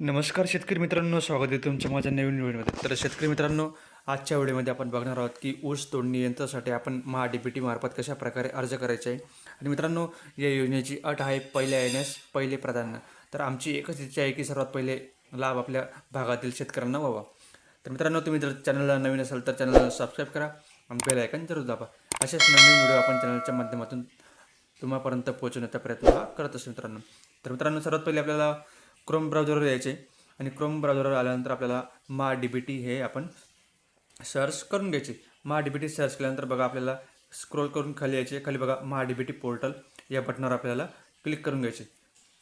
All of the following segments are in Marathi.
नमस्कार शेतकरी मित्रांनो स्वागत आहे तुमच्या माझ्या नवीन व्हिडिओमध्ये. तर शेतकरी मित्रांनो आजच्या व्हिडिओमध्ये आपण बघणार आहोत की ऊस तोडणी यंत्रासाठी आपण महा डी पी टी मार्फत कशा प्रकारे अर्ज करायचा आहे. आणि मित्रांनो या योजनेची अट आहे पहिल्या येण्यास पहिले प्राधान्य तर आमची एकच इच्छा आहे की सर्वात पहिले लाभ आपल्या भागातील शेतकऱ्यांना व्हावा. तर मित्रांनो तुम्ही जर चॅनलला नवीन असाल तर चॅनलला सबस्क्राईब करा आणि बेल आयकन जरूर दाबा. अशाच नवीन व्हिडिओ आपण चॅनलच्या माध्यमातून तुम्हापर्यंत पोहोचवण्याचा प्रयत्न हा करत असतो मित्रांनो. तर मित्रांनो सर्वात पहिले आपल्याला क्रोम ब्राउझरवर यायचे. आणि क्रोम ब्राउझरवर आल्यानंतर आपल्याला मा डी बी टी हे आपण सर्च करून घ्यायचे. Maha D B T search केल्यानंतर बघा आपल्याला स्क्रोल करून खाली यायचे. खाली बघा Maha D B T portal या बटनावर आपल्याला क्लिक करून घ्यायचे.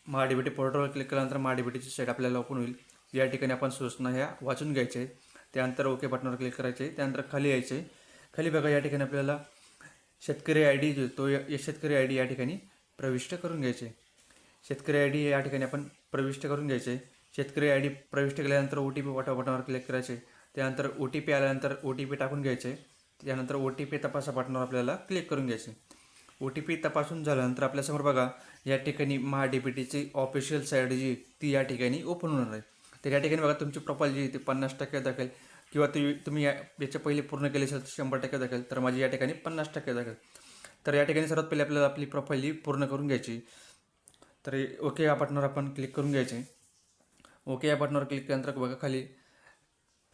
मा डी बी टी पोर्टलवर क्लिक केल्यानंतर महा डी बी टीची साईट आपल्याला ओपन होईल. या ठिकाणी आपण सूचना ह्या वाचून घ्यायचे. आहेत त्यानंतर ओके बटनावर क्लिक करायचे. त्यानंतर खाली यायचे. खाली बघा या ठिकाणी आपल्याला शेतकरी आय डी जो तो या शेतकरी आय डी या ठिकाणी प्रविष्ट करून घ्यायचे. शेतकरी आय डी या ठिकाणी आपण प्रविष्ट करून घ्यायचे. शेतकरी आय डी प्रविष्ट केल्यानंतर ओ टी पी बटा बटनावर क्लिक करायचे. त्यानंतर ओ टी पी आल्यानंतर ओ टी पी टाकून घ्यायचे. त्यानंतर ओ टी पी तपासा बटनावर आपल्याला क्लिक करून घ्यायचे. ओ टी पी तपासून झाल्यानंतर आपल्यासमोर बघा या ठिकाणी महा डी पी टीची ऑफिशियल साईट जी ती या ठिकाणी ओपन होणार आहे. तर या ठिकाणी बघा तुमची प्रोफाईल जी ती पन्नास टक्के दाखेल. किंवा तुम्ही तुम्ही या याच्या पहिले पूर्ण केले असेल तर शंभर टक्के दाखेल. तर माझी या ठिकाणी पन्नास टक्के दाखेल. तर या ठिकाणी सर्वात पहिले आपल्याला आपली प्रोफाईल जी पूर्ण करून घ्यायची. तर ओके या बटनावर आपण क्लिक करून घ्यायचे. ओके या बटनावर क्लिक केल्यानंतर बघा खाली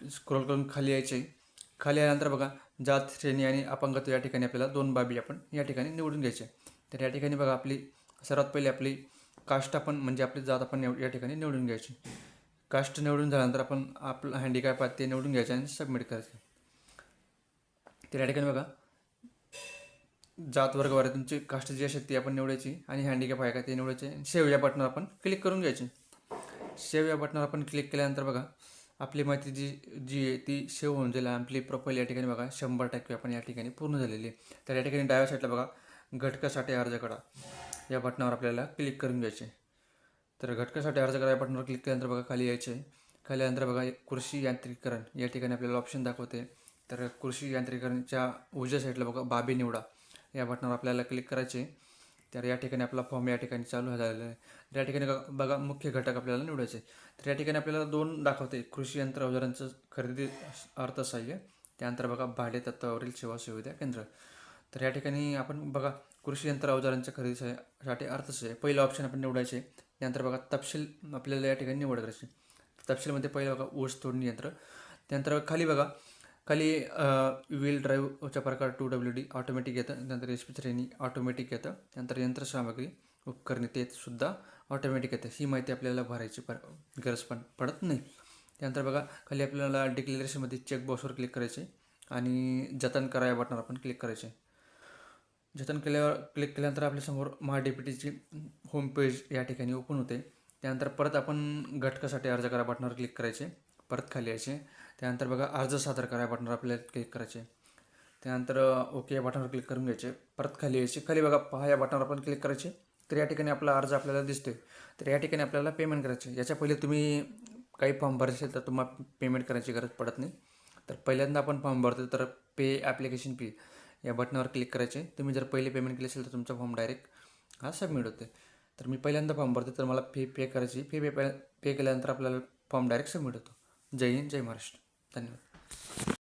स्क्रोल करून खाली यायचे. खाली आल्यानंतर बघा जात श्रेणी आणि अपंगत्व या ठिकाणी आपल्याला दोन बाबी आपण या ठिकाणी निवडून घ्यायचे. तर या ठिकाणी बघा आपली सर्वात पहिले आपली कास्ट आपण म्हणजे आपली जात आपण निव- या ठिकाणी निवडून घ्यायची. कास्ट निवडून झाल्यानंतर आपण आपलं हँडिकॅप आहे ते निवडून घ्यायचे आणि सबमिट करायचे. तर या ठिकाणी बघा जात वर्गवार आहे तुमची कास्ट जी असेल ती आपण निवडायची आणि हँडिकॅप आहे का ते निवडायचे. सेव्ह या बटनावर आपण क्लिक करून घ्यायची. सेव्ह या बटनावर आपण क्लिक केल्यानंतर बघा आपली माहिती जी जी आहे ती सेव्ह होऊन जाईल. आपली प्रोफाईल या ठिकाणी बघा शंभर टक्के आपण या ठिकाणी पूर्ण झालेली आहे. तर या ठिकाणी डाव्या साईडला बघा घटकासाठी अर्ज करा. या बटनावर आपल्याला क्लिक करून घ्यायचे. तर घटकासाठी अर्ज करा या बटनावर क्लिक केल्यानंतर बघा खाली यायचे. खाली नंतर बघा कृषी यांत्रिकीकरण. या ठिकाणी आपल्याला ऑप्शन दाखवते. तर कृषी यांत्रिकीकरणच्या उजव्या साईडला बघा बाबी निवडा. या बटनावर आपल्याला क्लिक करायचे तर या ठिकाणी आपला फॉर्म या ठिकाणी चालू झालेला आहे. तर या ठिकाणी बघा मुख्य घटक आपल्याला निवडायचे तर या ठिकाणी आपल्याला दोन दाखवते कृषी यंत्र अवजारांचं खरेदी अर्थसहाय्य. त्यानंतर बघा भाडे तत्वावरील सेवा सुविधा केंद्र. तर या ठिकाणी आपण बघा कृषी यंत्र अवजारांच्या खरेदीसाठी अर्थसहाय्य. पहिलं ऑप्शन आपण निवडायचे त्यानंतर बघा तपशील आपल्याला या ठिकाणी निवड करायची. तपशीलमध्ये पहिलं बघा ऊस तोडणी यंत्र. त्यानंतर खाली बघा खाली व्हील ड्राईव्हचा प्रकार टू डब्ल्यू डी ऑटोमॅटिक येतं त्यानंतर एस पी श्रेणी ऑटोमॅटिक येतं त्यानंतर यंत्रसामग्री उपकरणे ते सुद्धा ऑटोमॅटिक येतं. ही माहिती आपल्याला भरायची पर गरज पण पडत नाही. त्यानंतर बघा खाली आपल्याला डिक्लेरेशनमध्ये चेकबॉक्सवर क्लिक करायचे आणि जतन करा या बटनावर आपण क्लिक करायचे. जतन केल्यावर क्लिक केल्यानंतर आपल्यासमोर महा डी पी टीची होम पेज या ठिकाणी ओपन होते. त्यानंतर परत आपण घटकासाठी अर्ज करा बटनावर क्लिक करायचे. परत खाली यायचे. त्यानंतर बघा अर्ज सादर करा या आपल्याला क्लिक करायचे. त्यानंतर ओके या बटनवर क्लिक करून घ्यायचे. परत खाली यायचे. खाली बघा पहा या बटनावर आपण क्लिक करायचे. तर या ठिकाणी आपला अर्ज आपल्याला दिसतोय. तर या ठिकाणी आपल्याला पेमेंट करायचे. याच्या पहिले तुम्ही काही फॉर्म भरायचे असेल तर तुम्हाला पेमेंट करायची गरज पडत नाही. तर पहिल्यांदा आपण फॉर्म भरतो तर पे ॲप्लिकेशन फी या बटनावर क्लिक करायचे. तुम्ही जर पहिले पेमेंट केले असेल तर तुमचा फॉर्म डायरेक्ट हा सबमिट होते तर मी पहिल्यांदा फॉर्म भरतो तर मला फी पे करायची. फी पे पे केल्यानंतर आपल्याला फॉर्म डायरेक्ट सबमिट होतो. जय हिंद जय महाराष्ट्र. धन्यवाद